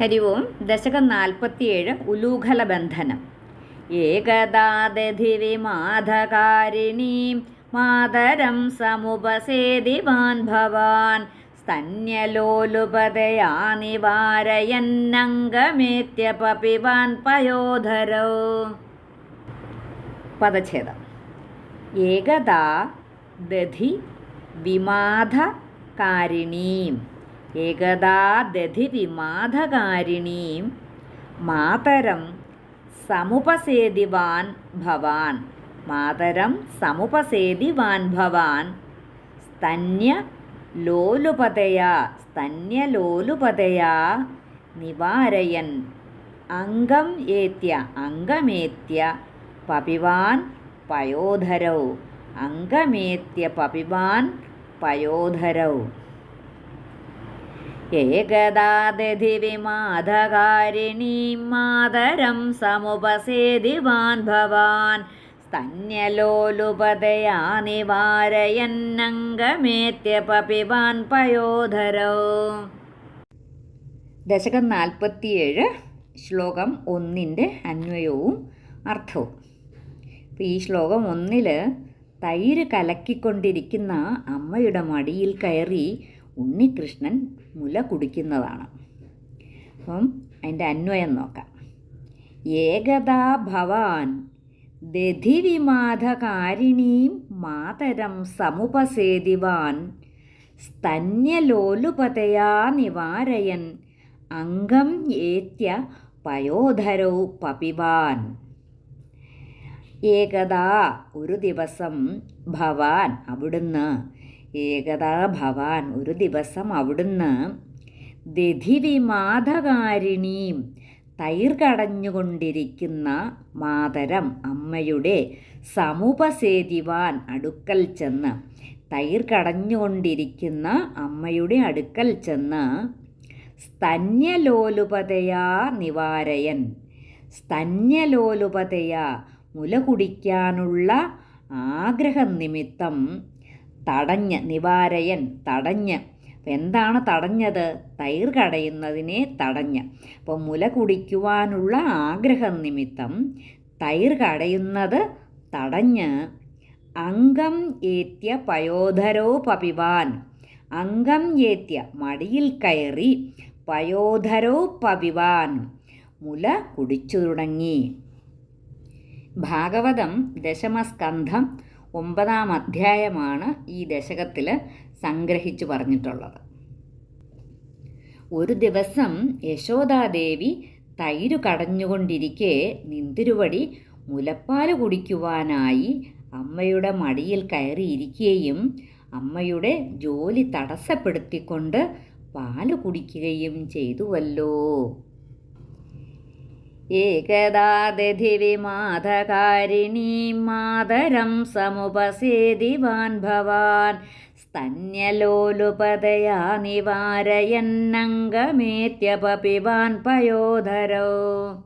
ഹരി ഓം ദശകം നാൽപ്പത്തിയേഴ് ഉലൂഖല ബന്ധനം. ഏകദാദധി മാധകാരിണീം മാതരം സമുപസേതിവാൻ ഭവാൻ സ്തന്യലോലുപതയാ നിവാരയന്നംഗമേത്യപിവാൻ പയോധരോ. പദച്ഛേദം. ഏകദാ ദധി വിമാധകാരിണീം. ഏകദാ ദധി വിമാധകാരിണീം മാതരം സമുപസേതിവാൻ ഭവാൻ. മാതരം സമുപസേതിവാൻ ഭവാൻ. സ്തന്യ ലോലുപതയാ സ്തന്യലോലുപതയാ നിവാരയൻ. അംഗം ഏത്യ അംഗമേത്യ പപിവാൻ പയോധരൗ. അംഗമേത്യ പപിവാൻ പയോധരൗ. ഏകദാദധി വിമാധകാരിണീം മാതരം സമുപസേതിവാൻ ഭവാൻ. സ്തന്യലോലുപതയാ നിവാരയന്നംഗമേത്യപിവാൻ പയോധരോ. ദശകം നാൽപ്പത്തിയേഴ് ശ്ലോകം ഒന്നിന്റെ അന്വയവും അർത്ഥവും. അപ്പോൾ ഈ ശ്ലോകം ഒന്നിൽ തൈര് കലക്കിക്കൊണ്ടിരിക്കുന്ന അമ്മയുടെ മടിയിൽ കയറി ഉണ്ണികൃഷ്ണൻ മുല കുടിക്കുന്നതാണ്. അപ്പം അതിന്റെ അന്വയം നോക്കാം. ഏകദാ ഭവാൻ ദധിവിമാധകാരിണീം മാതരം സമുപസേതിവാൻ സ്തന്യലോലുപതയാ നിവാരയൻ അംഗം ഏത്യ പയോധരൗ പപിവാൻ. ഏകദാ ഒരു ദിവസം ഭവാൻ അവിടുന്ന് ഏകദാ ഭവാൻ ഒരു ദിവസം അവിടുന്ന് ദധിവിമാധകാരിണീം തൈർ കടഞ്ഞുകൊണ്ടിരിക്കുന്ന മാതരം അമ്മയുടെ സമുപസേതിവാൻ അടുക്കൽ ചെന്ന് തൈർ കടഞ്ഞുകൊണ്ടിരിക്കുന്ന അമ്മയുടെ അടുക്കൽ ചെന്ന് സ്തന്യലോലുപതയാ നിവാരയൻ സ്തന്യലോലുപതയാ മുല കുടിക്കാനുള്ള ആഗ്രഹം നിമിത്തം തടഞ്ഞ് നിവാരയൻ തടഞ്ഞ്. എന്താണ് തടഞ്ഞത്? തൈർ കടയുന്നതിനെ തടഞ്ഞ്. അപ്പോൾ മുല കുടിക്കുവാനുള്ള ആഗ്രഹം നിമിത്തം തൈർ കടയുന്നത് തടഞ്ഞ് അംഗം ഏത്യ പയോധരോ പപിവാൻ. അംഗം ഏത്യ മടിയിൽ കയറി പയോധരോ പപിവാൻ. മുല കുടിച്ചു തുടങ്ങി. ഭാഗവതം ദശമസ്കന്ധം ഒമ്പതാം അധ്യായമാണ് ഈ ദശകത്തിൽ സംഗ്രഹിച്ചു പറഞ്ഞിട്ടുള്ളത്. ഒരു ദിവസം യശോദാദേവി തൈര് കടഞ്ഞുകൊണ്ടിരിക്കെ നിന്തിരുവടി മുലപ്പാൽ കുടിക്കുവാനായി അമ്മയുടെ മടിയിൽ കയറിയിരിക്കുകയും അമ്മയുടെ ജോലി തടസ്സപ്പെടുത്തിക്കൊണ്ട് പാൽ കുടിക്കുകയും ചെയ്തുവല്ലോ. ഏകദാദധി വിമാധകാരിണീം മാതരം സമുപസേതിവാൻ ഭവാൻ. സ്തന്യലോലുപതയാ നിവാരയന്നംഗമേത്യപപിവാൻ പയോധരോ.